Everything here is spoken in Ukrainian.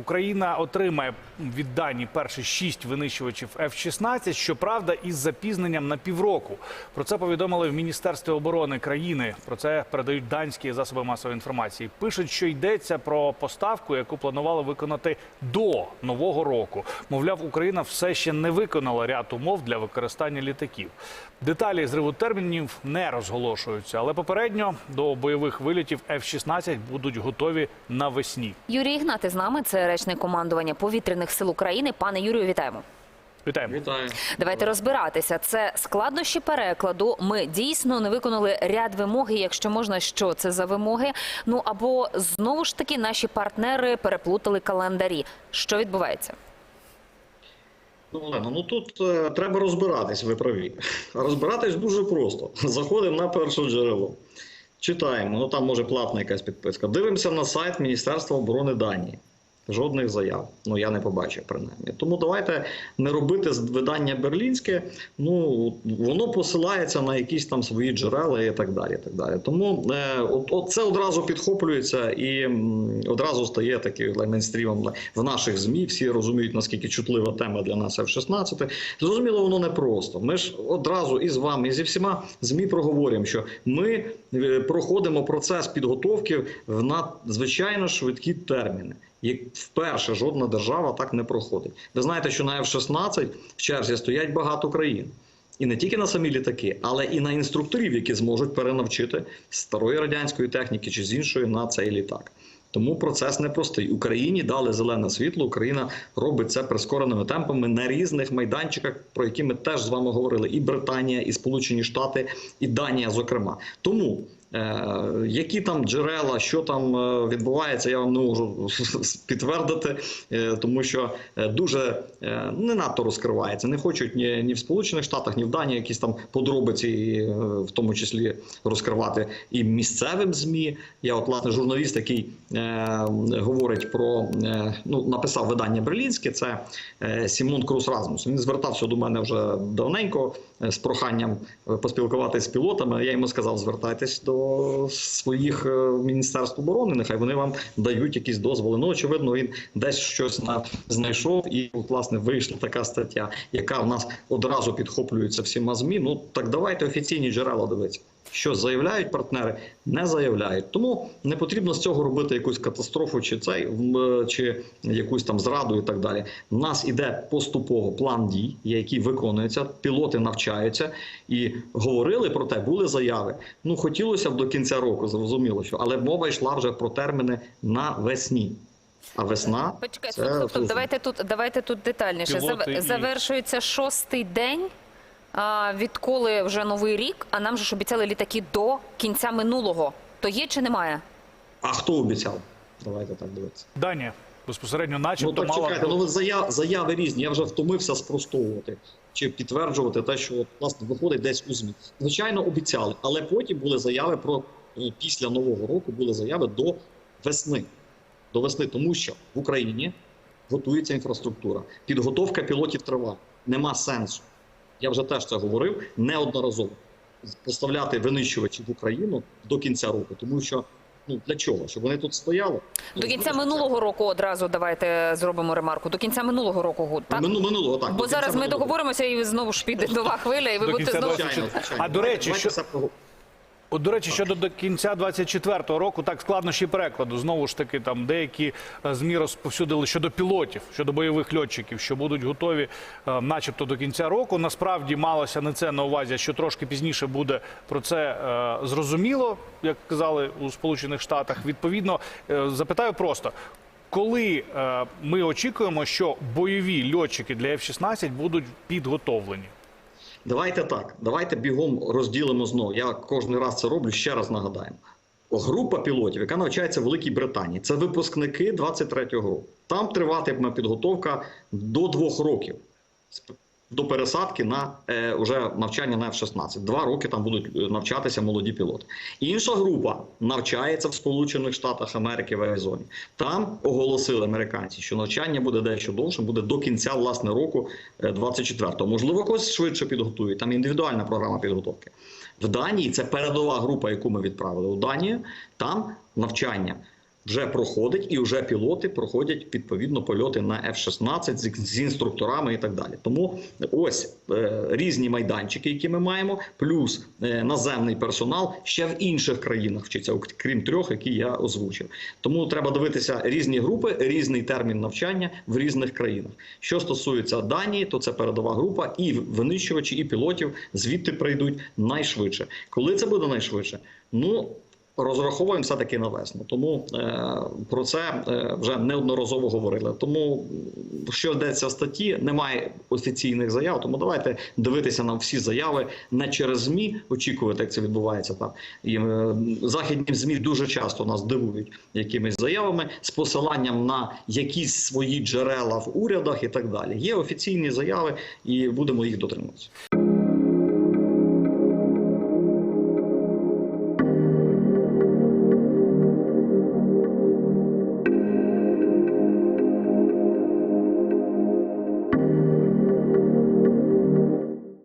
Україна отримає від Данії перші шість винищувачів F-16, щоправда, із запізненням на півроку. Про це повідомили в Міністерстві оборони країни. Про це передають данські засоби масової інформації. Пишуть, що йдеться про поставку, яку планували виконати до нового року. Мовляв, Україна все ще не виконала ряд умов для використання літаків. Деталі зриву термінів не розголошуються, але попередньо до бойових вилітів F-16 будуть готові навесні. Юрій Ігнати з нами. Це речник командування повітряних сил України. Пане Юрію, вітаємо. Вітаємо. Вітаю. Давайте розбиратися. Це складнощі перекладу. Ми дійсно не виконали ряд вимоги. Якщо можна, що це за вимоги? Ну або знову ж таки наші партнери переплутали календарі. Що відбувається? Ну, Олена, ну тут е, треба розбиратись, ви праві. Розбиратись дуже просто. Заходимо на перше джерело. Читаємо, ну там може платна якась підписка. Дивимося на сайт Міністерства оборони Данії. Жодних заяв. Ну я не побачив принаймні. Тому давайте не робити видання берлінське. Ну воно посилається на якісь там свої джерела і так далі. І так далі. Тому е, от, от це одразу підхоплюється і одразу стає таким мейнстрімом в наших змі. Всі розуміють наскільки чутлива тема для нас F-16. Зрозуміло, воно непросто. Ми ж одразу і з вами, і зі всіма змі проговорюємо, що ми е, проходимо процес підготовки в надзвичайно швидкі терміни. Як вперше жодна держава так не проходить. Ви знаєте, що на F-16 в черзі стоять багато країн. І не тільки на самі літаки, але і на інструкторів, які зможуть перенавчити старої радянської техніки чи з іншої на цей літак. Тому процес непростий. Україні дали зелене світло. Україна робить це прискореними темпами на різних майданчиках, про які ми теж з вами говорили: і Британія, і Сполучені Штати, і Данія, зокрема. Тому які там джерела, що там е, відбувається, я вам не можу підтвердити, е, тому що е, дуже е, не надто розкривається. Не хочуть ні, ні в Сполучених Штатах, ні в Данії якісь там подробиці, е, в тому числі розкривати і місцевим змі. Я, от власне, журналіст, який е, говорить про е, ну написав видання Берлінське. Це е, Сімон Крус Размус. Він звертався до мене вже давненько е, з проханням е, поспілкуватися з пілотами. Я йому сказав: звертайтесь до своїх е, міністерств оборони. Нехай вони вам дають якісь дозволи. Ну очевидно, він десь щось на знайшов, і власне вийшла така стаття, яка в нас одразу підхоплюється всіма змі. Ну так давайте офіційні джерела дивитися. Що заявляють партнери, не заявляють. Тому не потрібно з цього робити якусь катастрофу, чи цей м, чи якусь там зраду і так далі. У нас іде поступово план дій, який виконується, пілоти навчаються і говорили про те, були заяви. Ну хотілося б до кінця року, зрозуміло, що але мова йшла вже про термини навесні. А весна Почекайте, це стоп, стоп, давайте тут давайте тут детальніше. Пілоти і- Завершується шостий день. А, відколи вже новий рік, а нам же ж обіцяли літаки до кінця минулого. То є чи немає? А хто обіцяв? Давайте так дивитися. Данія безпосередньо, Ну начебто, так мала чекайте, ну ви заяв, заяви різні. Я вже втомився спростовувати чи підтверджувати те, що власне виходить десь у змі. Звичайно, обіцяли, але потім були заяви про е, після нового року були заяви до весни. До весни, тому що в Україні готується інфраструктура. Підготовка пілотів триває. Нема сенсу. Я вже теж це говорив неодноразово. Поставляти винищувачі в Україну до кінця року, тому що ну для чого? Щоб вони тут стояли До кінця Ну, минулого року одразу давайте зробимо ремарку. До кінця минулого року так? Мину, минулого так. Бо зараз ми договоримося і знову ж піде нова хвиля, і ви будете знову. 24. Звичайно, звичайно. А, до речі, що- От, до речі, щодо до кінця 24-го року, так складнощі перекладу. Знову ж таки, там деякі е, змі розповсюдили щодо пілотів, щодо бойових льотчиків, що будуть готові, е, начебто, до кінця року. Насправді малося не це на увазі, що трошки пізніше буде про це е, зрозуміло, як казали у Сполучених Штатах. Відповідно, е, запитаю просто. Коли е, ми очікуємо, що бойові льотчики для F-16 будуть підготовлені? Давайте так. Давайте бігом розділимо знову. Я кожен раз це роблю. Ще раз нагадаємо. Група пілотів, яка навчається в Великій Британії, це випускники 23-го року. Там триватиме підготовка до двох років до пересадки на е, уже навчання на F-16. Два роки там будуть е, навчатися молоді пілоти. Інша група навчається в Сполучених Штатах Америки в Аризоні. Там оголосили американці, що навчання буде дещо довше, буде до кінця власне року е, 24-го. Можливо, когось швидше підготують. Там індивідуальна програма підготовки. В Данії це передова група, яку ми відправили у Данію. Там навчання вже проходить, і вже пілоти проходять відповідно польоти на F-16 з, інструкторами і так далі. Тому ось е, різні майданчики, які ми маємо, плюс е, наземний персонал ще в інших країнах вчиться, крім трьох, які я озвучив. Тому треба дивитися різні групи, різний термін навчання в різних країнах. Що стосується Данії, то це передова група, і винищувачі, і пілотів звідти прийдуть найшвидше. Коли це буде найшвидше? Ну розраховуємо все таки на весну. Тому е, про це е, вже неодноразово говорили. Тому що йдеться в статті, немає офіційних заяв. Тому давайте дивитися на всі заяви не через змі, очікувати, як це відбувається там. І е, західні змі дуже часто нас дивують якимись заявами з посиланням на якісь свої джерела в урядах і так далі. Є офіційні заяви, і будемо їх дотримуватися.